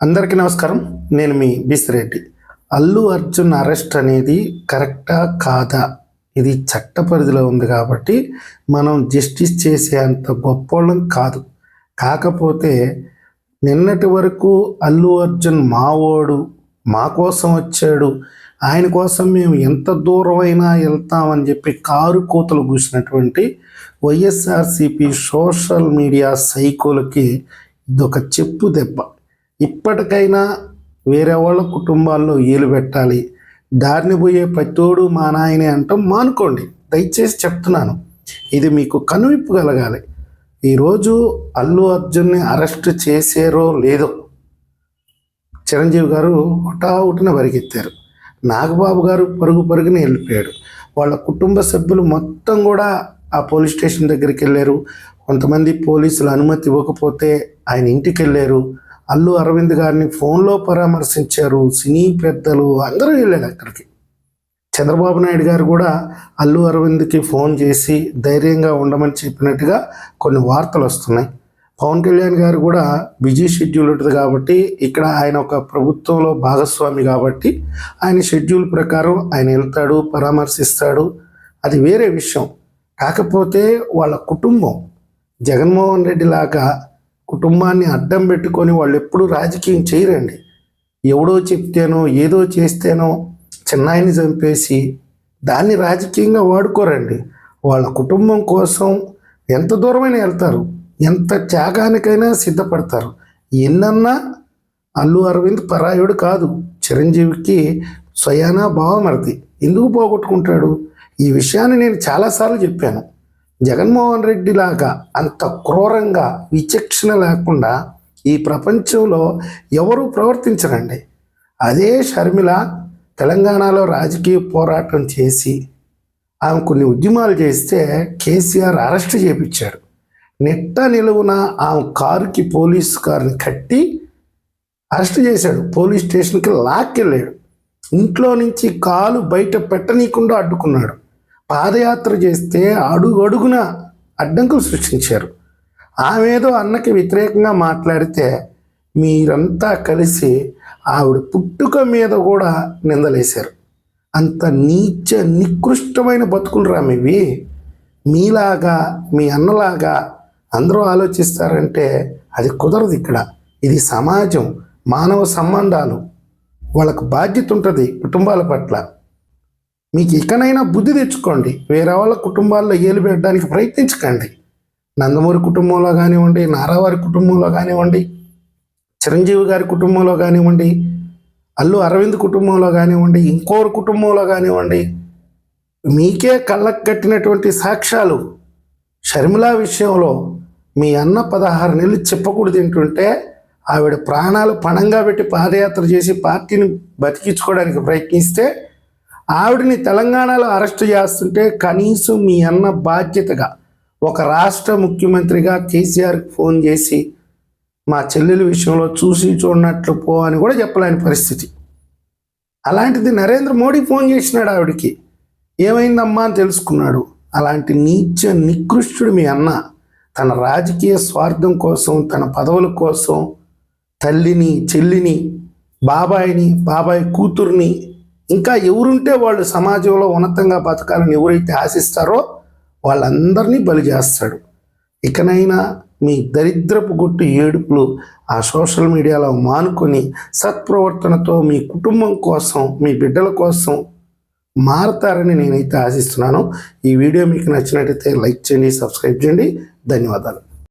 అందరికీ నమస్కారం. నేను మీ బిసిరెడ్డి. అల్లు అర్జున్ అరెస్ట్ అనేది కరెక్టా కాదా? ఇది చట్ట పరిధిలో ఉంది కాబట్టి మనం జస్టిస్ చేసే అంత గొప్పోళ్ళం కాదు. కాకపోతే నిన్నటి వరకు అల్లు అర్జున్ మావోడు మా కోసం వచ్చాడు ఆయన కోసం మేము ఎంత దూరమైనా వెళ్తామని చెప్పి కారు కోతలు కూసినటువంటి వైఎస్ఆర్సిపి సోషల్ మీడియా సైకోలకి ఇదొక చెప్పు దెబ్బ. ఇప్పటికైనా వేరే వాళ్ళ కుటుంబాల్లో ఏలు పెట్టాలి. దారిని పోయే ప్రతోడు మా నాయనే అంటాం మానుకోండి. దయచేసి చెప్తున్నాను. ఇది మీకు కనువిప్పు కలగాలి. ఈరోజు అల్లు అర్జున్ని అరెస్ట్ చేసారో లేదో చిరంజీవి గారు హుటాహుటిన పరిగెత్తారు. నాగబాబు గారు పరుగు పరుగుని వెళ్ళిపోయాడు. వాళ్ళ కుటుంబ సభ్యులు మొత్తం కూడా ఆ పోలీస్ స్టేషన్ దగ్గరికి వెళ్ళారు. కొంతమంది పోలీసులు అనుమతి ఇవ్వకపోతే ఆయన ఇంటికి వెళ్ళారు. అల్లు అరవింద్ గారిని ఫోన్లో పరామర్శించారు సినీ పెద్దలు అందరూ వెళ్ళారు అక్కడికి. చంద్రబాబు నాయుడు గారు కూడా అల్లు అరవింద్కి ఫోన్ చేసి ధైర్యంగా ఉండమని చెప్పినట్టుగా కొన్ని వార్తలు వస్తున్నాయి. పవన్ కళ్యాణ్ గారు కూడా బిజీ షెడ్యూల్ ఉంటుంది కాబట్టి ఇక్కడ ఆయన ఒక ప్రభుత్వంలో భాగస్వామి కాబట్టి ఆయన షెడ్యూల్ ప్రకారం ఆయన వెళ్తాడు పరామర్శిస్తాడు. అది వేరే విషయం. కాకపోతే వాళ్ళ కుటుంబం జగన్మోహన్ రెడ్డి లాగా కుటుంబాన్ని అడ్డం పెట్టుకొని వాళ్ళు ఎప్పుడు రాజకీయం చేయరండి. ఎవడో చెప్తేనో ఏదో చేస్తేనో చిన్నాయిని చంపేసి దాన్ని రాజకీయంగా వాడుకోరండి. వాళ్ళ కుటుంబం కోసం ఎంత దూరమైనా వెళ్తారు. ఎంత త్యాగానికైనా సిద్ధపడతారు. ఎన్నన్నా అల్లు అరవింద్ పరాయుడు కాదు. చిరంజీవికి స్వయానా భావమరది ఎందుకు పోగొట్టుకుంటాడు? ఈ విషయాన్ని నేను చాలాసార్లు చెప్పాను. జగన్మోహన్ రెడ్డి లాగా అంత క్రూరంగా విచక్షణ లేకుండా ఈ ప్రపంచంలో ఎవరు ప్రవర్తించరండి. అదే షర్మిల తెలంగాణలో రాజకీయ పోరాటం చేసి ఆమె కొన్ని ఉద్యమాలు చేస్తే కేసీఆర్ అరెస్ట్ చేపించాడు. నెట్ట నిలువున ఆమె కారుకి పోలీసు కారుని కట్టి అరెస్ట్ చేశాడు. పోలీస్ స్టేషన్కి లాక్కెళ్ళాడు. ఇంట్లో నుంచి కాలు బయట పెట్టనీయకుండా అడ్డుకున్నాడు. పాదయాత్ర చేస్తే అడుగడుగున అడ్డంకులు సృష్టించారు. ఆమెదో అన్నకి వ్యతిరేకంగా మాట్లాడితే మీరంతా కలిసి ఆవిడ పుట్టుక మీద కూడా నిందలేశారు. అంత నీచ నికృష్టమైన బతుకులు రామివి మీలాగా మీ అన్నలాగా అందరూ ఆలోచిస్తారంటే అది కుదరదు ఇక్కడ. ఇది సమాజం మానవ సంబంధాలు. వాళ్ళకు బాధ్యత ఉంటుంది కుటుంబాల పట్ల. మీకు ఇకనైనా బుద్ధి తెచ్చుకోండి. వేరే వాళ్ళ కుటుంబాల్లో ఏలు పెట్టడానికి ప్రయత్నించకండి. నందమూరి కుటుంబంలో కానివ్వండి నారావారి కుటుంబంలో కానివ్వండి చిరంజీవి గారి కుటుంబంలో కానివ్వండి అల్లు అరవింద్ కుటుంబంలో కానివ్వండి ఇంకోరు కుటుంబంలో కానివ్వండి మీకే కళ్ళకు కట్టినటువంటి సాక్ష్యాలు షర్మిల విషయంలో మీ అన్న పదహారు నెలలు చెప్పకూడదు ఏంటంటే ఆవిడ ప్రాణాలు పణంగా పెట్టి పాదయాత్ర చేసి పార్టీని బతికించుకోవడానికి ప్రయత్నిస్తే ఆవిడని తెలంగాణలో అరెస్ట్ చేస్తుంటే కనీసం మీ అన్న బాధ్యతగా ఒక రాష్ట్ర ముఖ్యమంత్రిగా కేసీఆర్కి ఫోన్ చేసి మా చెల్లెల విషయంలో చూసి చూడనట్లు పో అని కూడా చెప్పలేని పరిస్థితి. అలాంటిది నరేంద్ర మోడీ ఫోన్ చేసినాడు ఆవిడకి. ఏమైందమ్మా అని తెలుసుకున్నాడు. అలాంటి నీచ నికృష్టుడు మీ అన్న తన రాజకీయ స్వార్థం కోసం తన పదవుల కోసం తల్లిని చెల్లిని బాబాయిని బాబాయ్ కూతుర్ని ఇంకా ఎవరుంటే వాళ్ళు సమాజంలో ఉన్నతంగా బతకాలని ఎవరైతే ఆశిస్తారో వాళ్ళందరినీ బలి చేస్తాడు. ఇకనైనా మీ దరిద్రపు గుట్టు ఏడుపులు ఆ సోషల్ మీడియాలో మానుకొని సత్ప్రవర్తనతో మీ కుటుంబం కోసం మీ బిడ్డల కోసం మారతారని నేనైతే ఆశిస్తున్నాను. ఈ వీడియో మీకు నచ్చినట్టయితే లైక్ చేయండి సబ్స్క్రైబ్ చేయండి. ధన్యవాదాలు.